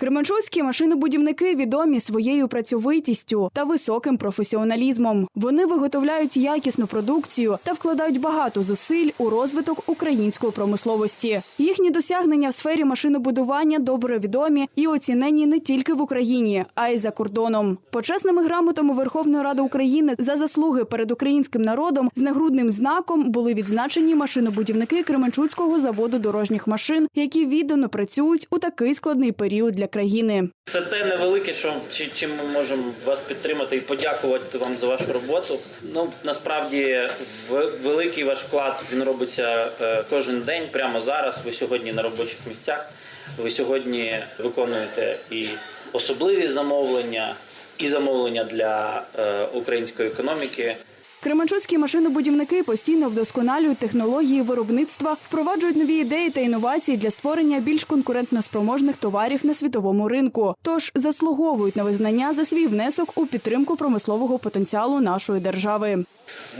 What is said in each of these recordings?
Кременчуцькі машинобудівники відомі своєю працьовитістю та високим професіоналізмом. Вони виготовляють якісну продукцію та вкладають багато зусиль у розвиток української промисловості. Їхні досягнення в сфері машинобудування добре відомі і оцінені не тільки в Україні, а й за кордоном. Почесними грамотами Верховної Ради України за заслуги перед українським народом з нагрудним знаком були відзначені машинобудівники Кременчуцького заводу дорожніх машин, які віддано працюють у такий складний період для країни. Це те невелике, що чи- чим ми можемо вас підтримати і подякувати вам за вашу роботу. Ну насправді в- великий ваш вклад він робиться е, кожен день, прямо зараз. Ви сьогодні на робочих місцях. Ви сьогодні виконуєте і особливі замовлення, і замовлення для е, української економіки. Кременчуцькі машинобудівники постійно вдосконалюють технології виробництва, впроваджують нові ідеї та інновації для створення більш конкурентноспроможних товарів на світовому ринку. Тож заслуговують на визнання за свій внесок у підтримку промислового потенціалу нашої держави.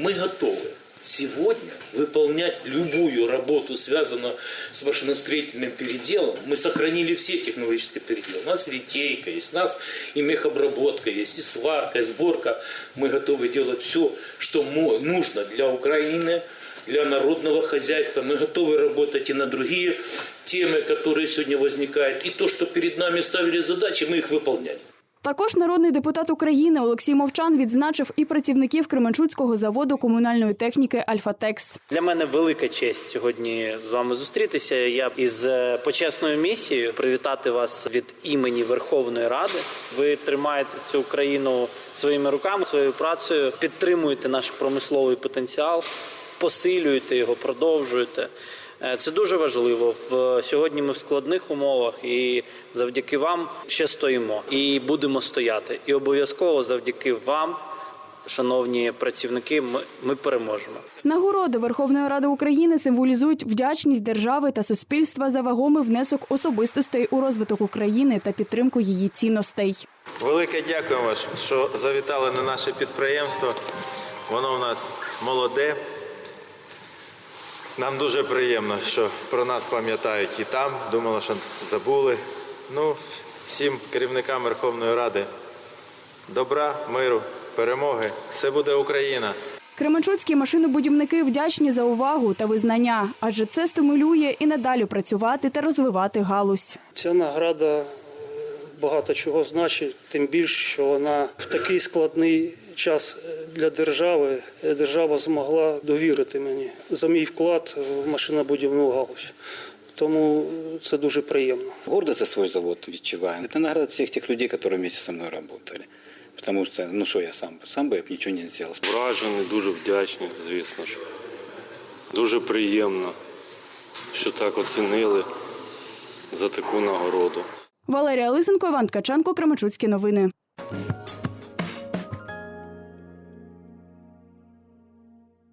Ми готовы сегодня выполнять любую работу, связанную с машиностроительным переделом. Мы сохранили все технологические переделы. У нас литейка есть, у нас и мехобработка есть, и сварка, и сборка. Мы готовы делать все, что нужно для Украины, для народного хозяйства. Мы готовы работать и на другие темы, которые сегодня возникают. И то, что перед нами ставили задачи, мы их выполняли. Також народний депутат України Олексій Мовчан відзначив і працівників Кременчуцького заводу комунальної техніки Альфатекс. Для мене велика честь сьогодні з вами зустрітися. Я із е, почесною місією привітати вас від імені Верховної Ради. Ви тримаєте цю країну своїми руками, своєю працею, підтримуєте наш промисловий потенціал, посилюєте його, продовжуєте. Е, Це дуже важливо. В- Сьогодні ми в складних умовах, і завдяки вам ще стоїмо і будемо стояти. І обов'язково завдяки вам, шановні працівники, ми, ми переможемо. Нагороди Верховної Ради України символізують вдячність держави та суспільства за вагомий внесок особистостей у розвиток України та підтримку її цінностей. Велике дякуємо вам, що завітали на наше підприємство. Воно у нас молоде. Нам дуже приємно, що про нас пам'ятають і там. Думали, що забули. Ну, всім керівникам Верховної Ради добра, миру, перемоги. Все буде Україна. Кременчуцькі машинобудівники вдячні за увагу та визнання, адже це стимулює і надалі працювати та розвивати галузь. Ця награда е, багато чого значить, тим більше, що вона в такий складний час е, для держави е, держава змогла довірити мені за мій вклад в машинобудівну галузь. Тому е, це дуже приємно. Гордо за свой завод відчуваю. Это награда всех тех людей, которые вместе со мной работали. Потому что, ну что я сам, сам бы я б ничего не сделал. Вражений, дуже вдячний, звісно ж. Дуже приємно, що так оцінили за таку нагороду. Валерія Лисенко, Іван Ткаченко, Кременчуцькі новини.